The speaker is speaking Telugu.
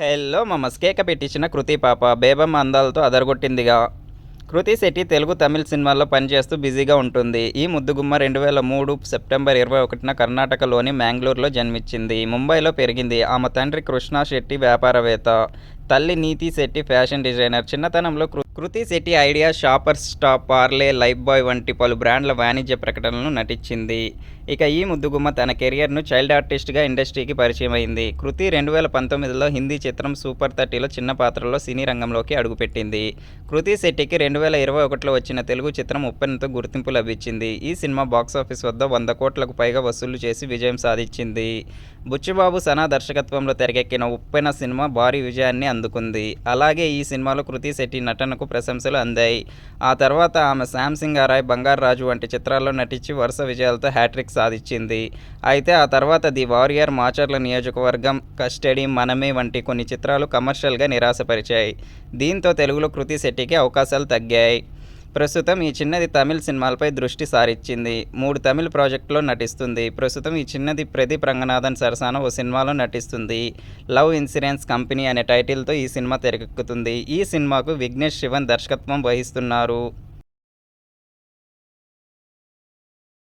హెల్లో మా మస్కేక పెట్టించిన కృతి పాప బేబమ్మ అందాలతో అదరగొట్టిందిగా. కృతి శెట్టి తెలుగు తమిళ సినిమాల్లో పనిచేస్తూ బిజీగా ఉంటుంది. ఈ ముద్దుగుమ్మ రెండు వేల మూడు సెప్టెంబర్ ఇరవై ఒకటిన కర్ణాటకలోని మ్యాంగ్లూరులో జన్మించింది. ముంబైలో పెరిగింది. ఆమె తండ్రి కృష్ణ శెట్టి వ్యాపారవేత్త. తల్లి నీతి శెట్టి ఫ్యాషన్ డిజైనర్. చిన్నతనంలో కృ- Kriti Shetty Idea Shopper Stop Parle Lifebuoy వంటి పలు బ్రాండ్ల వాణిజ్య ప్రకటనలను నటించింది. ఇక ఈ ముద్దుగుమ్మ తన కెరియర్ను చైల్డ్ ఆర్టిస్ట్గా ఇండస్ట్రీకి పరిచయం అయింది. కృతి రెండు వేల పంతొమ్మిదిలో హిందీ చిత్రం సూపర్ థర్టీలో చిన్న పాత్రలో సినీ రంగంలోకి అడుగుపెట్టింది. కృతి శెట్టికి రెండు వేల ఇరవై ఒకటిలో వచ్చిన తెలుగు చిత్రం ఉప్పెనతో గుర్తింపు లభించింది. ఈ సినిమా బాక్సాఫీస్ వద్ద వంద కోట్లకు పైగా వసూలు చేసి విజయం సాధించింది. బుచ్చిబాబు సనా దర్శకత్వంలో తెరకెక్కిన ఉప్పెన సినిమా భారీ విజయాన్ని అందుకుంది. అలాగే ఈ సినిమాలో కృతి శెట్టి నటనకు ప్రశంసలు అందాయి. ఆ తర్వాత ఆమె శ్యామ్ సింగ్ ఆరాయ్ బంగారు రాజు వంటి చిత్రాల్లో నటించి వరుస విజయాలతో హ్యాట్రిక్ సాధించింది. అయితే ఆ తర్వాత ది వారియర్ మాచర్ల నియోజకవర్గం కస్టడీ మనమే వంటి కొన్ని చిత్రాలు కమర్షియల్గా నిరాశపరిచాయి. దీంతో తెలుగులో కృతి శెట్టికి అవకాశాలు తగ్గాయి. ప్రస్తుతం ఈ చిన్నది తమిళ్ సినిమాలపై దృష్టి సారించింది మూడు తమిళ్ ప్రాజెక్టులో నటిస్తుంది. ప్రస్తుతం ఈ చిన్నది ప్రదీప్ రంగనాథన్ సరసాన ఓ సినిమాలో నటిస్తుంది. లవ్ ఇన్సూరెన్స్ కంపెనీ అనే టైటిల్తో ఈ సినిమా తెరకెక్కుతుంది. ఈ సినిమాకు విఘ్నేష్ శివన్ దర్శకత్వం వహిస్తున్నారు.